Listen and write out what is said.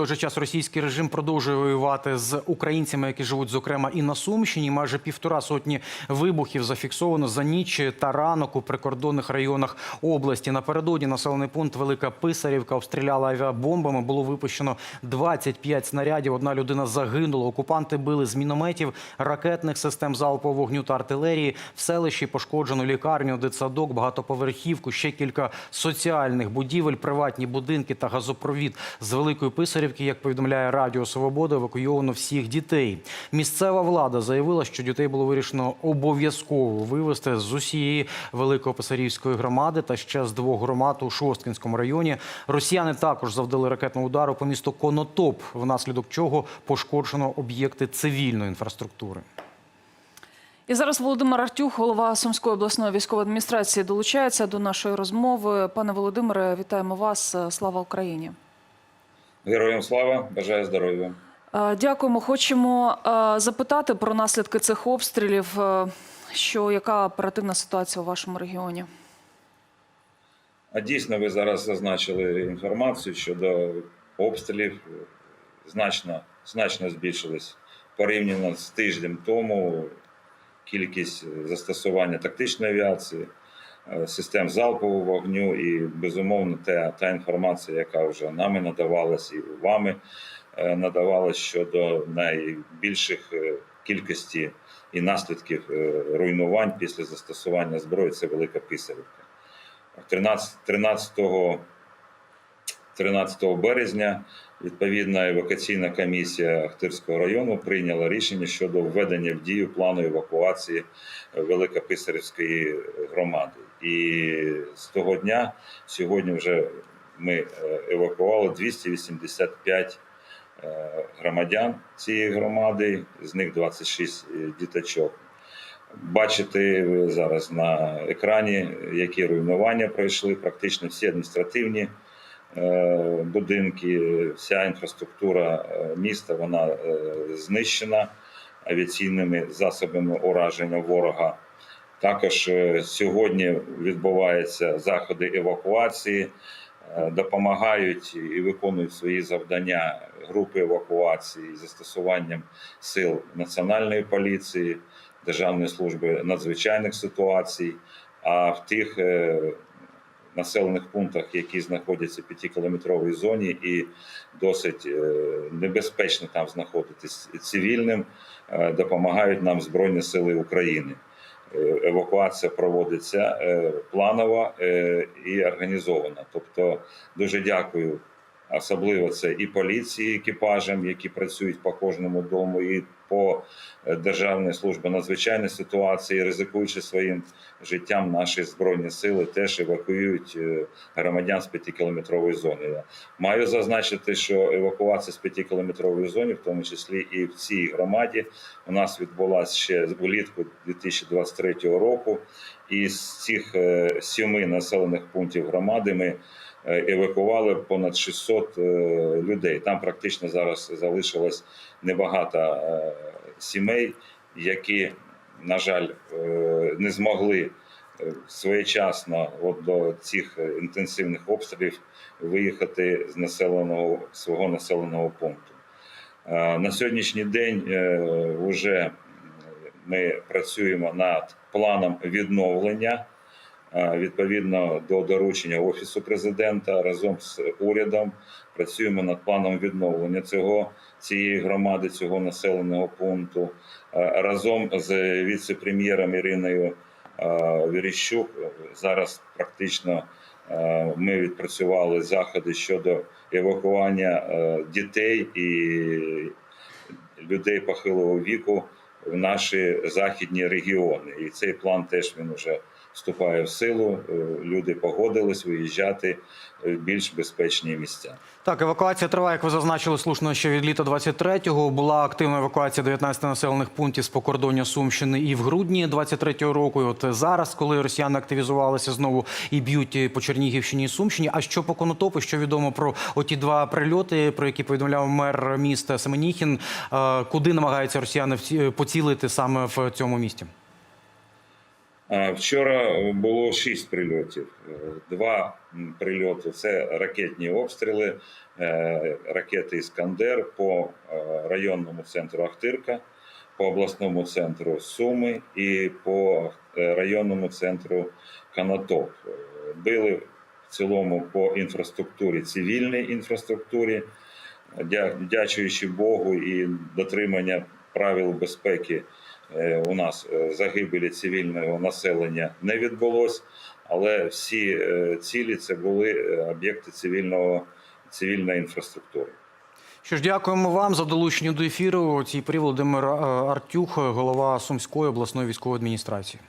Той же час російський режим продовжує воювати з українцями, які живуть, зокрема, і на Сумщині. Майже півтора сотні вибухів зафіксовано за ніч та ранок у прикордонних районах області. Напередодні населений пункт Велика Писарівка обстріляла авіабомбами. Було випущено 25 снарядів. Одна людина загинула. Окупанти били з мінометів, ракетних систем залпового вогню та артилерії. В селищі пошкоджено лікарню, дитсадок, багатоповерхівку, ще кілька соціальних будівель, приватні будинки та газопровід з Великої Писарівки, як повідомляє Радіо Свобода, евакуйовано всіх дітей. Місцева влада заявила, що дітей було вирішено обов'язково вивезти з усієї Великописарівської громади та ще з двох громад у Шосткінському районі. Росіяни також завдали ракетного удару по місту Конотоп, внаслідок чого пошкоджено об'єкти цивільної інфраструктури. І зараз Володимир Артюх, голова Сумської обласної військової адміністрації, долучається до нашої розмови. Пане Володимире, вітаємо вас. Слава Україні. Героям слава, бажаю здоров'я. Е, Дякуємо. Хочемо е, запитати про наслідки цих обстрілів. Е, Що яка оперативна ситуація у вашому регіоні? А дійсно, ви зараз зазначили інформацію щодо обстрілів. Значно, значно збільшилась порівняно з тижнем тому кількість застосування тактичної авіації, систем залпового вогню і, безумовно, та, та інформація, яка вже нами надавалась і вами е, надавалась щодо найбільших е, кількості і наслідків е, руйнувань після застосування зброї це Велика Писарівка. 13, 13, 13 березня відповідна евакуаційна комісія Ахтирського району прийняла рішення щодо введення в дію плану евакуації Великописарівської громади. І з того дня сьогодні вже ми е, евакували 285 е, громадян цієї громади, з них 26 діточок. Бачите ви зараз на екрані, які руйнування пройшли, практично всі адміністративні е, будинки, вся інфраструктура е, міста вона е, знищена авіаційними засобами ураження ворога. Також е, сьогодні відбуваються заходи евакуації, е, допомагають і виконують свої завдання групи евакуації застосуванням сил національної поліції. Державної служби надзвичайних ситуацій, а в тих е, населених пунктах, які знаходяться в п'ятикілометровій зоні, і досить е, небезпечно там знаходитись цивільним, е, допомагають нам Збройні Сили України. Е, Евакуація проводиться планово і організована. Тобто, дуже дякую. Особливо це і поліції, екіпажам, які працюють по кожному дому, і по е, Державній службі надзвичайної ситуації, ризикуючи своїм життям, наші збройні сили теж евакуюють е, громадян з п'ятикілометрової зони. Я Маю зазначити, що евакуація з п'ятикілометрової зони, в тому числі і в цій громаді, у нас відбулася ще влітку 2023 року. І з цих е, сіми населених пунктів громади ми евакували понад 600 е, людей. Там практично зараз залишилось небагато е, сімей, які, на жаль, е, не змогли е, своєчасно от до цих е, інтенсивних обстрілів виїхати з населеного свого населеного пункту. Е, На сьогоднішній день вже ми працюємо над планом відновлення е, відповідно до доручення офісу президента разом з урядом. Працюємо над планом відновлення цього цієї громади, цього населеного пункту разом з віце-прем'єром Іриною Віріщук. Зараз практично ми відпрацювали заходи щодо евакування дітей і людей похилого віку в наші західні регіони. І цей план теж він вже вступає в силу. Е, Люди погодились виїжджати в більш безпечні місця. Так, евакуація триває, як ви зазначили, слушно, що від літа 23-го була активна евакуація 19 населених пунктів з покордоння Сумщини і в грудні 23-го року. І от зараз, коли росіяни активізувалися знову і б'ють по Чернігівщині і Сумщині. А що по Конотопу, що відомо про оті два прильоти, про які повідомляв мер міста Семеніхін, Е, куди намагаються росіяни поцілити саме в цьому місті? Вчора було шість прильотів. Е, Два прильоти це ракетні обстріли, е, ракети Іскандер по е, районному центру Ахтирка, по обласному центру Суми і по е, районному центру Канатоп. Е, Били в цілому по інфраструктурі, цивільній інфраструктурі, Дя- дячуючи Богу і дотримання правил безпеки е, у нас е, загибелі цивільного населення не відбулось, але всі е, цілі це були е, об'єкти цивільного цивільної інфраструктури. Що ж, дякуємо вам за долучення до ефіру. Цій е, Артюх, голова Сумської обласної військової адміністрації.